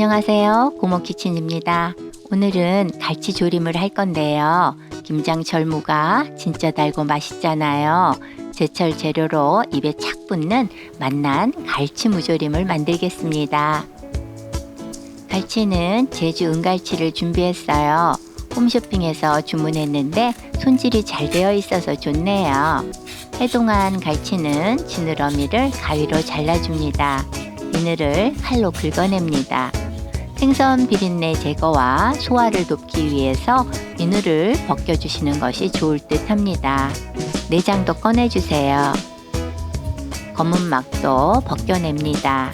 안녕하세요. 고모키친입니다. 오늘은 갈치 조림을 할 건데요. 김장철 무가 진짜 달고 맛있잖아요. 제철 재료로 입에 착 붙는 맛난 갈치 무조림을 만들겠습니다. 갈치는 제주 은갈치를 준비했어요. 홈쇼핑에서 주문했는데 손질이 잘 되어 있어서 좋네요. 해동한 갈치는 지느러미를 가위로 잘라줍니다. 비늘을 칼로 긁어냅니다. 생선 비린내 제거와 소화를 돕기 위해서 비늘을 벗겨주시는 것이 좋을 듯 합니다. 내장도 꺼내주세요. 검은 막도 벗겨냅니다.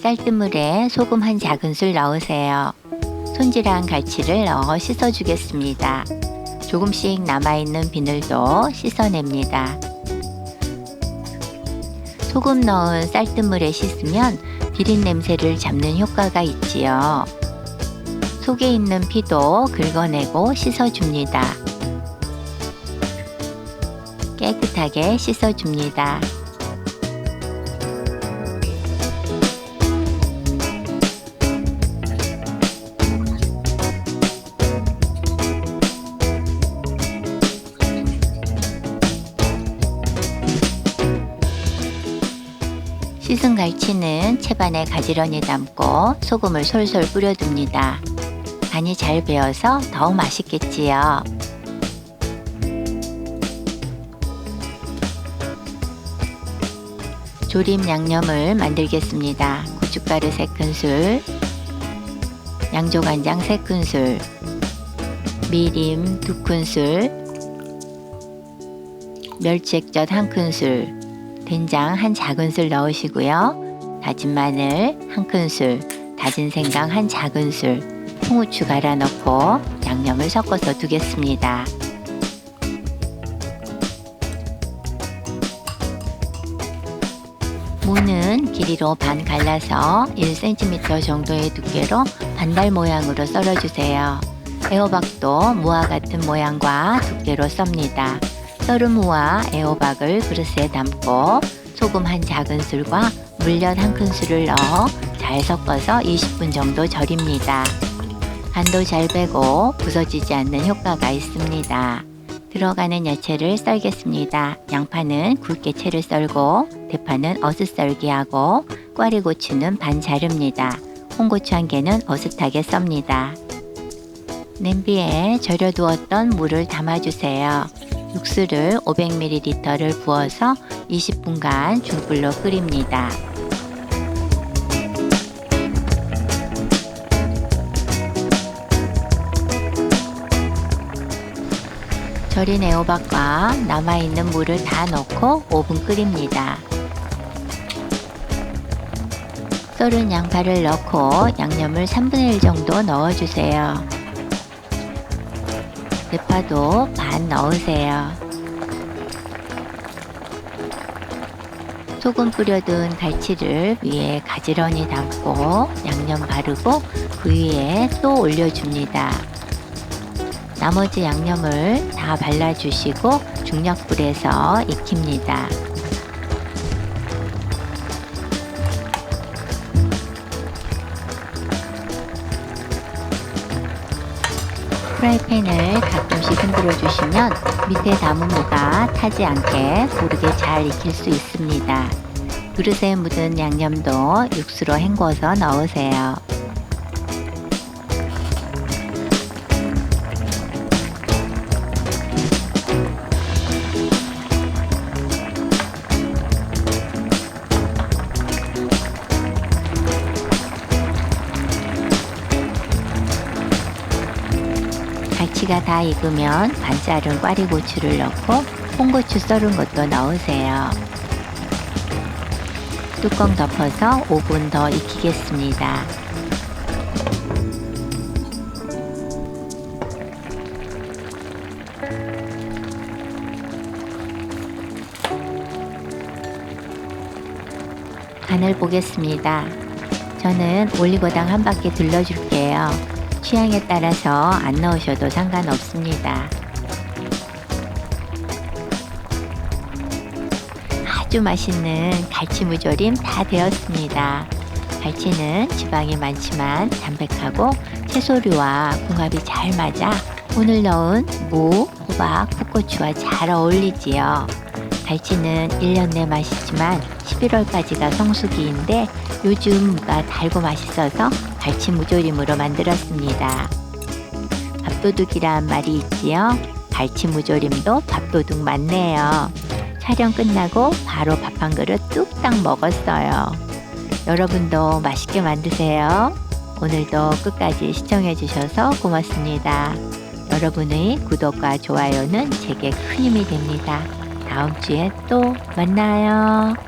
쌀뜨물에 소금 한 작은술 넣으세요. 손질한 갈치를 넣어 씻어주겠습니다. 조금씩 남아있는 비늘도 씻어냅니다. 소금 넣은 쌀뜨물에 씻으면 비린 냄새를 잡는 효과가 있지요. 속에 있는 피도 긁어내고 씻어줍니다. 깨끗하게 씻어줍니다. 갈치는 채반에 가지런히 담고 소금을 솔솔 뿌려둡니다. 간이 잘 배어서 더욱 맛있겠지요. 조림 양념을 만들겠습니다. 고춧가루 3큰술, 양조간장 3큰술, 미림 2큰술, 멸치액젓 1큰술, 된장 한 작은술 넣으시고요. 다진 마늘 한 큰술, 다진 생강 한 작은술, 홍후추 갈아 넣고 양념을 섞어서 두겠습니다. 무는 길이로 반 갈라서 1cm 정도의 두께로 반달 모양으로 썰어주세요. 애호박도 무와 같은 모양과 두께로 썹니다. 썰은 무와 애호박을 그릇에 담고 소금 한 작은 술과 물엿 한 큰술을 넣어 잘 섞어서 20분 정도 절입니다. 간도 잘 배고 부서지지 않는 효과가 있습니다. 들어가는 야채를 썰겠습니다. 양파는 굵게 채를 썰고 대파는 어슷 썰기하고 꽈리고추는 반 자릅니다. 홍고추 한 개는 어슷하게 썹니다. 냄비에 절여두었던 물을 담아주세요. 육수를 500ml를 부어서 20분간 중불로 끓입니다. 절인 애호박과 남아있는 물을 다 넣고 5분 끓입니다. 썰은 양파를 넣고 양념을 3분의 1 정도 넣어주세요. 대파도 반 넣으세요. 소금 뿌려둔 갈치를 위에 가지런히 담고 양념 바르고 그 위에 또 올려줍니다. 나머지 양념을 다 발라주시고 중약불에서 익힙니다. 프라이팬을 가끔 씩 흔들어 주시면 밑에 남은 무가 타지 않게 고르게 잘 익힐 수 있습니다. 그릇에 묻은 양념도 육수로 헹궈서 넣으세요. 갈치가 다 익으면 반 자른 꽈리고추를 넣고 홍고추 썰은 것도 넣으세요. 뚜껑 덮어서 5분 더 익히겠습니다. 간을 보겠습니다. 저는 올리고당 한 바퀴 둘러줄게요. 취향에 따라서 안 넣으셔도 상관없습니다. 아주 맛있는 갈치 무조림 다 되었습니다. 갈치는 지방이 많지만 담백하고 채소류와 궁합이 잘 맞아 오늘 넣은 무, 호박, 풋고추와 잘 어울리지요. 갈치는 1년 내 맛이지만 11월까지가 성수기인데 요즘 무가 달고 맛있어서 갈치 무조림으로 만들었습니다. 밥도둑이란 말이 있지요. 갈치 무조림도 밥도둑 맞네요. 촬영 끝나고 바로 밥 한 그릇 뚝딱 먹었어요. 여러분도 맛있게 만드세요. 오늘도 끝까지 시청해주셔서 고맙습니다. 여러분의 구독과 좋아요는 제게 큰 힘이 됩니다. 다음 주에 또 만나요.